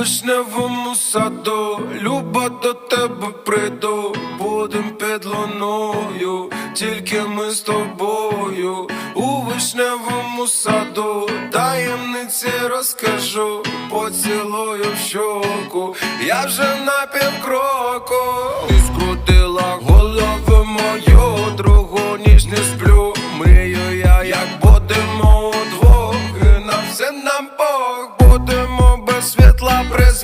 вишневому саду, люба до тебе прийду, будем під луною, тільки ми з тобою, у вишневому саду, таємниці розкажу, поцілую в щоку, я вже на півкроку, ти скрутила голову мою, другу ніч не сплю,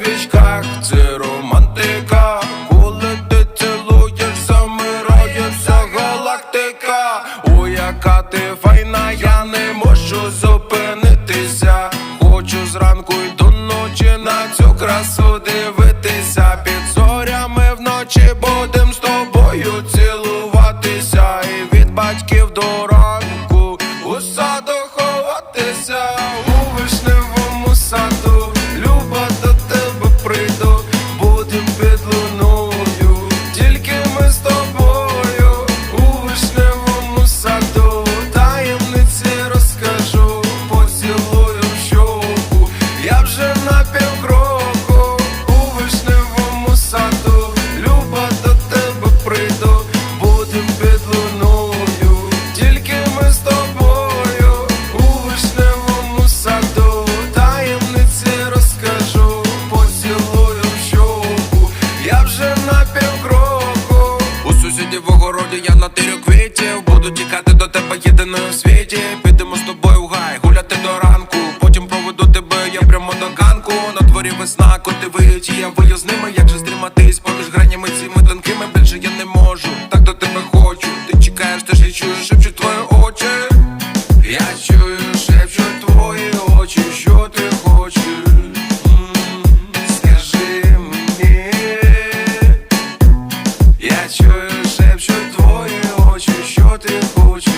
свічках, це романтика, коли ти цілуєш, замирає вся галактика, о, яка ти файна, я не можу зупинитися, хочу зранку й до ночі на цю красу дивитися, під зорями вночі будем весна, коти виють, я вию з ними. Як же стриматись поміж гранями цими тонкими більше я не можу. Так до тебе хочу. Ти чекаєш, ти ж чуєш, шепчуть твої очі. Я чую, шепчуть твої очі, що ти хочеш. М, Скажи мені. Я чую, очі, що ти хочеш.